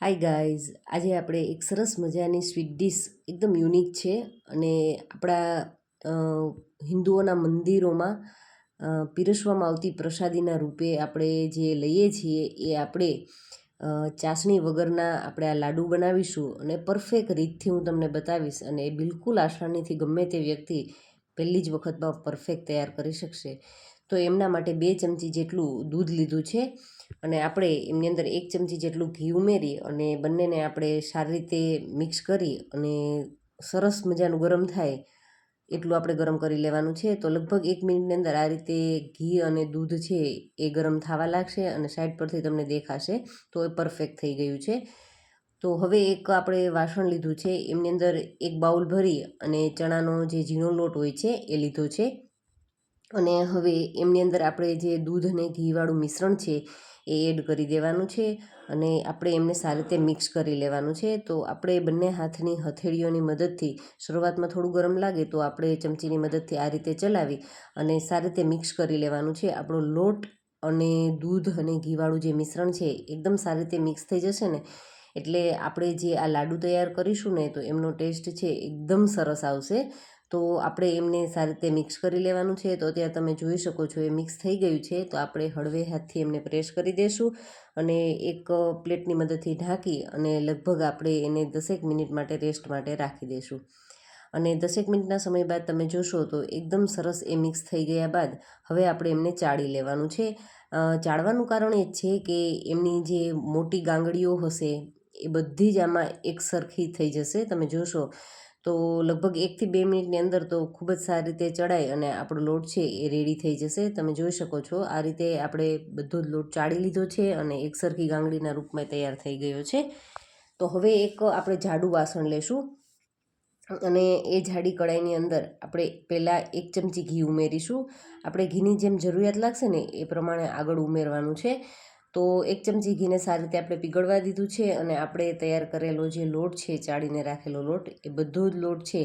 Hi guys આજે આપણે એક સરસ મજાની સ્વીટ ડીશ એકદમ યુનિક છે અને આપણા હિન્દુઓના મંદિરોમાં પીરસવામાં આવતી પ્રસાદીના રૂપે આપણે જે લઈએ છીએ એ આપણે ચાસણી વગરના આપણે આ લાડુ બનાવીશું અને પરફેક્ટ રીતથી હું તમને બતાવીશ અને બિલકુલ આસાનીથી ગમે તે વ્યક્તિ પહેલી જ વખતમાં પરફેક્ટ તૈયાર કરી શકશે. તો એમના માટે બે ચમચી જેટલું દૂધ લીધું છે. અને આપણે એમની અંદર એક ચમચી જેટલું ઘી ઉમેરી અને બંનેને આપણે સારી રીતે મિક્સ કરી અને સરસ મજાનું ગરમ થાય એટલું આપણે ગરમ કરી લેવાનું છે. તો લગભગ એક મિનિટની અંદર આ રીતે ઘી અને દૂધ છે એ ગરમ થવા લાગશે અને સાઈડ પરથી તમને દેખાશે તો એ પરફેક્ટ થઈ ગયું છે. તો હવે એક આપણે વાસણ લીધું છે. એમની અંદર એક બાઉલ ભરી અને ચણાનો જે ઝીણો લોટ હોય છે એ લીધો છે. અને હવે એમની અંદર આપણે જે દૂધ અને ઘીવાળું મિશ્રણ છે, એ એડ કરી દેવાનું છે અને આપણે એમને સારી રીતે મિક્સ કરી લેવાનું છે. તો આપણે બંને હાથની હથેળીઓની મદદથી શરૂઆતમાં થોડું ગરમ લાગે તો આપણે ચમચીની મદદથી આ રીતે ચલાવી અને સારી રીતે મિક્સ કરી લેવાનું છે. આપણો લોટ અને દૂધ અને ઘીવાળું જે મિશ્રણ છે, એકદમ સારી રીતે મિક્સ થઈ જશે ને, એટલે આપણે જે આ લાડુ તૈયાર કરીશું ને, તો એમનો ટેસ્ટ છે, એકદમ સરસ આવશે. તો આપણે એમને સારી રીતે મિક્સ કરી લેવાનું છે. તો ત્યાં તમે જોઈ શકો છો એ મિક્સ થઈ ગયું છે. તો આપણે હળવે હાથથી એમને પ્રેસ કરી દઈશું અને એક પ્લેટની મદદથી ઢાંકી અને લગભગ આપણે એને દસેક મિનિટ માટે રેસ્ટ માટે રાખી દઈશું અને દસેક મિનિટના સમય બાદ તમે જોશો તો એકદમ સરસ એ મિક્સ થઈ ગયા બાદ હવે આપણે એમને ચાળી લેવાનું છે. ચાળવાનું કારણ એ જ છે કે એમની જે મોટી ગાંગડીઓ હશે એ બધી જ આમાં એક સરખી થઈ જશે. તમે જોશો તો લગભગ એકથી બે મિનિટની અંદર તો ખૂબ જ સારી રીતે ચડાય અને આપણો લોટ છે એ રેડી થઈ જશે. તમે જોઈ શકો છો, આ રીતે આપણે બધો જ લોટ ચાળી લીધો છે અને એક સરખી ગાંગડીના રૂપમાં તૈયાર થઈ ગયો છે. તો હવે એક આપણે જાડું વાસણ લેશું અને એ જાડી કડાઈની અંદર આપણે પહેલાં એક ચમચી ઘી ઉમેરીશું. આપણે ઘીની જેમ જરૂરિયાત લાગશે ને એ પ્રમાણે આગળ ઉમેરવાનું છે. તો એક ચમચી ઘીને સારી રીતે આપણે પીગળવા દીધું છે અને આપણે તૈયાર કરેલો જે લોટ છે, ચાળીને રાખેલો લોટ, એ બધો જ લોટ છે,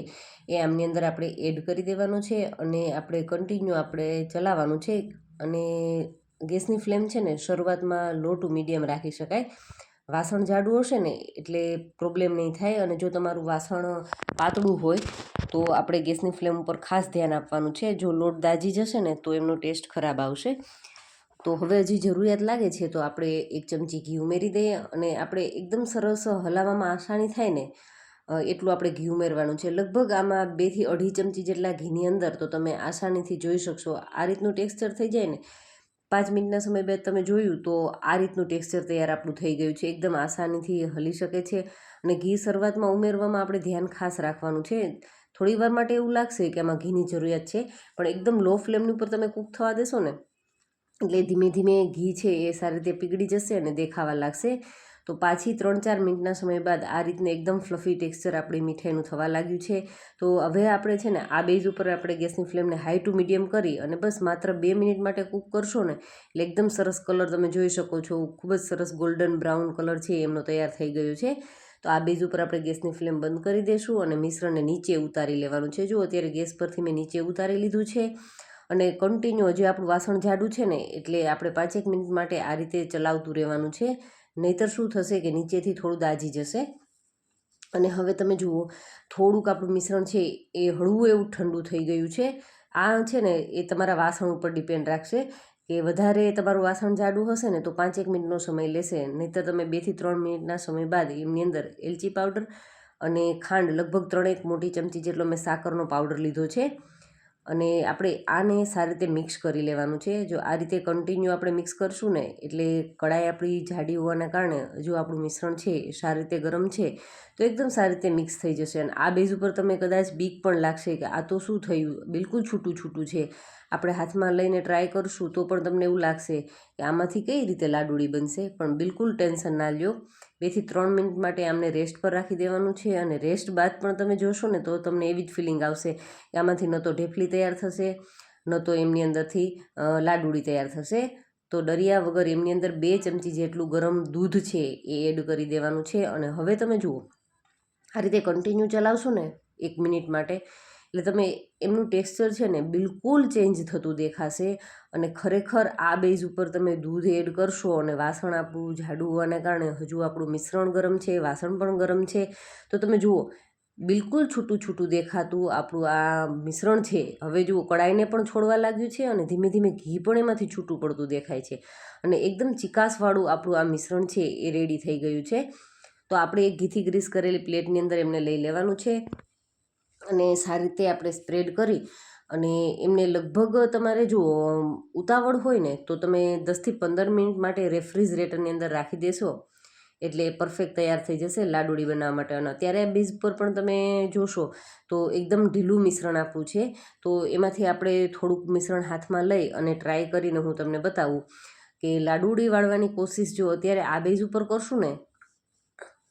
એ આમની અંદર આપણે એડ કરી દેવાનો છે અને આપણે કન્ટિન્યુ આપણે ચલાવવાનું છે અને ગેસની ફ્લેમ છે ને શરૂઆતમાં લો ટુ મીડિયમ રાખી શકાય. વાસણ જાડું હશે ને એટલે પ્રોબ્લેમ નહીં થાય અને જો તમારું વાસણ પાતળું હોય તો આપણે ગેસની ફ્લેમ ઉપર ખાસ ધ્યાન આપવાનું છે. જો લોટ દાજી જશે ને તો એમનો ટેસ્ટ ખરાબ આવશે. તો હવે હજી જરૂરિયાત લાગે છે તો આપણે એક ચમચી ઘી ઉમેરી દઈએ અને આપણે એકદમ સરસ હલાવવામાં આસાની થાય ને એટલું આપણે ઘી ઉમેરવાનું છે. લગભગ આમાં બેથી અઢી ચમચી જેટલા ઘીની અંદર તો તમે આસાનીથી જોઈ શકશો. આ રીતનું ટેક્સચર થઈ જાય ને, પાંચ મિનિટના સમય બાદ તમે જોયું તો આ રીતનું ટેક્સચર તૈયાર આપણું થઈ ગયું છે. એકદમ આસાનીથી હલી શકે છે અને ઘી શરૂઆતમાં ઉમેરવામાં આપણે ધ્યાન ખાસ રાખવાનું છે. થોડી વાર માટે એવું લાગશે કે આમાં ઘીની જરૂરિયાત છે, પણ એકદમ લો ફ્લેમની ઉપર તમે કૂક થવા દેશો ને એટલે ધીમે ધીમે ઘી છે એ સારી રીતે પીગળી જશે અને દેખાવા લાગશે. તો પાછી ત્રણ ચાર મિનિટના સમય બાદ આ રીતને એકદમ ફ્લફી ટેક્સચર આપણી મીઠાઈનું થવા લાગ્યું છે. તો હવે આપણે છે ને આ બેઝ ઉપર આપણે ગેસની ફ્લેમને હાઈ ટુ મીડિયમ કરી અને બસ માત્ર બે મિનિટ માટે કૂક કરશો ને એટલે એકદમ સરસ કલર તમે જોઈ શકો છો. ખૂબ જ સરસ ગોલ્ડન બ્રાઉન કલર છે એમનો તૈયાર થઈ ગયો છે. તો આ બેઝ ઉપર આપણે ગેસની ફ્લેમ બંધ કરી દઈશું અને મિશ્રણને નીચે ઉતારી લેવાનું છે. જો અત્યારે ગેસ પરથી મેં નીચે ઉતારી લીધું છે. અને કન્ટિન્યુ હજી આપણું વાસણ જાડું છે ને, એટલે આપણે પાંચેક મિનિટ માટે આ રીતે ચલાવતું રહેવાનું છે. નહીતર શું થશે કે નીચેથી થોડું દાજી જશે. અને હવે તમે જુઓ, થોડુંક આપણું મિશ્રણ છે એ હળવું એવું ઠંડુ થઈ ગયું છે. આ છે ને, એ તમારા વાસણ ઉપર ડિપેન્ડ રાખશે કે વધારે તમારું વાસણ જાડું હશે ને, તો પાંચેક મિનિટનો સમય લેશે. નહીંતર તમે બેથી ત્રણ મિનિટના સમય બાદ એમની અંદર એલચી પાવડર અને ખાંડ, લગભગ ત્રણેક મોટી ચમચી જેટલો મેં સાકરનો પાવડર લીધો છે. અને આપણે આને સારી રીતે મિક્સ કરી લેવાનું છે. જો આ રીતે કન્ટિન્યુ આપણે મિક્સ કરશું ને, એટલે કડાઈ આપણી જાડી હોવાના કારણે જો આપણું મિશ્રણ છે એ સારી રીતે ગરમ છે, તો એકદમ સારી રીતે મિક્સ થઈ જશે. અને આ બેઝ ઉપર તમે કદાચ બીક પણ લાગશે કે આ તો શું થયું? બિલકુલ છૂટું છૂટું છે. આપણે હાથમાં લઈને ટ્રાય કરશું તો પણ તમને એવું લાગશે કે આમાંથી કઈ રીતે લાડુળી બનશે. પણ બિલકુલ ટેન્શન ના લ્યો. બેથી ત્રણ મિનિટ માટે આમને રેસ્ટ પર રાખી દેવાનું છે અને રેસ્ટ બાદ પણ તમે જોશો ને તો તમને એવી જ ફિલિંગ આવશે કે આમાંથી ન તો ઢેફલી તૈયાર થશે, ન તો એમની અંદરથી લાડુળી તૈયાર થશે. તો ડરિયા વગર એમની અંદર બે ચમચી જેટલું ગરમ દૂધ છે એ એડ કરી દેવાનું છે અને હવે તમે જુઓ, આ રીતે કન્ટિન્યુ ચલાવશો ને એક મિનિટ માટે એટલે તમે એમનું ટેક્સચર છે ને બિલકુલ ચેન્જ થતું દેખાશે અને ખરેખર આ બેઝ ઉપર તમે દૂધ એડ કરશો અને વાસણ આપણું જાડું હોવાને કારણે હજુ આપણું મિશ્રણ ગરમ છે, વાસણ પણ ગરમ છે, તો તમે જુઓ, બિલકુલ છૂટું છૂટું દેખાતું આપણું આ મિશ્રણ છે. હવે જુઓ, કડાઈને પણ છોડવા લાગ્યું છે અને ધીમે ધીમે ઘી પણ એમાંથી છૂટું પડતું દેખાય છે અને એકદમ ચિકાસવાળું આપણું આ મિશ્રણ છે એ રેડી થઈ ગયું છે. તો આપણે એક ઘીથી ગ્રીસ કરેલી પ્લેટની અંદર એમને લઈ લેવાનું છે. અને સારી રીતે આપણે સ્પ્રેડ કરી અને એમને લગભગ તમારે જો ઉતાવળ હોય ને, તો તમે દસથી પંદર મિનિટ માટે રેફ્રિજરેટરની અંદર રાખી દેશો. એટલે પરફેક્ટ તૈયાર થઈ જશે લાડુળી બનાવવા માટે. અને આ બીજ પર પણ તમે જોશો તો એકદમ ઢીલું મિશ્રણ આપવું છે. તો એમાંથી આપણે થોડુંક મિશ્રણ હાથમાં લઈ અને ટ્રાય કરીને હું તમને બતાવું કે લાડુળી વાળવાની કોશિશ જો અત્યારે આ બેઝ ઉપર કરશું ને,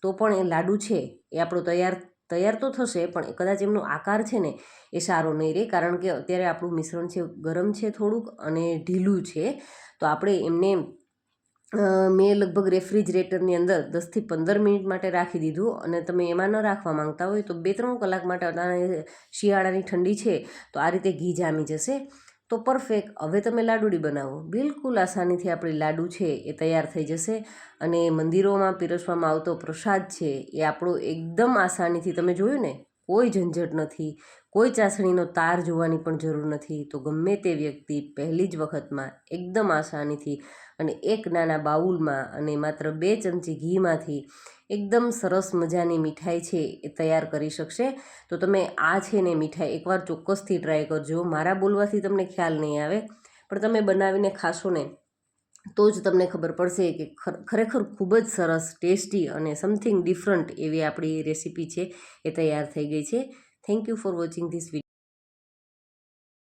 તો પણ એ લાડુ છે એ આપણો તૈયાર તૈયાર તો થશે, પણ કદાચ એમનો આકાર છે ને, એ સારો નહીં રહે કારણ કે અત્યારે આપણું મિશ્રણ છે, ગરમ છે થોડુંક અને ઢીલું છે. તો આપણે એમને મેં લગભગ રેફ્રિજરેટરની અંદર દસથી પંદર મિનિટ માટે રાખી દીધું અને તમે એમાં ન રાખવા માંગતા હોય તો બે ત્રણ કલાક માટે શિયાળાની ઠંડી છે, તો આ રીતે ઘી જામી જશે. તો પરફેક્ટ. હવે તમે લાડુડી બનાવો. બિલકુલ આસાનીથી આપણી લાડુ છે એ તૈયાર થઈ જશે અને મંદિરોમાં પીરસવામાં આવતો પ્રસાદ છે એ આપણો એકદમ આસાનીથી તમે જોયું ને, કોઈ ઝંઝટ નથી, કોઈ ચાસણીનો તાર જોવાની પણ જરૂર નથી. તો ગમે તે વ્યક્તિ પહેલી જ વખતમાં એકદમ આસાનીથી અને એક નાના બાઉલમાં અને માત્ર બે ચમચી ઘીમાંથી એકદમ સરસ મજાની મીઠાઈ છે એ તૈયાર કરી શકશે. તો તમે આ છે ને મીઠાઈ એકવાર ચોક્કસથી ટ્રાય કરજો. મારા બોલવાથી તમને ખ્યાલ નહીં આવે, પણ તમે બનાવીને ખાશો ને, તો જ તમને ખબર પડશે કે ખરેખર ખૂબ જ સરસ, ટેસ્ટી અને સમથિંગ ડિફરન્ટ એવી આપણી રેસીપી છે એ તૈયાર થઈ ગઈ છે. Thank you for watching this video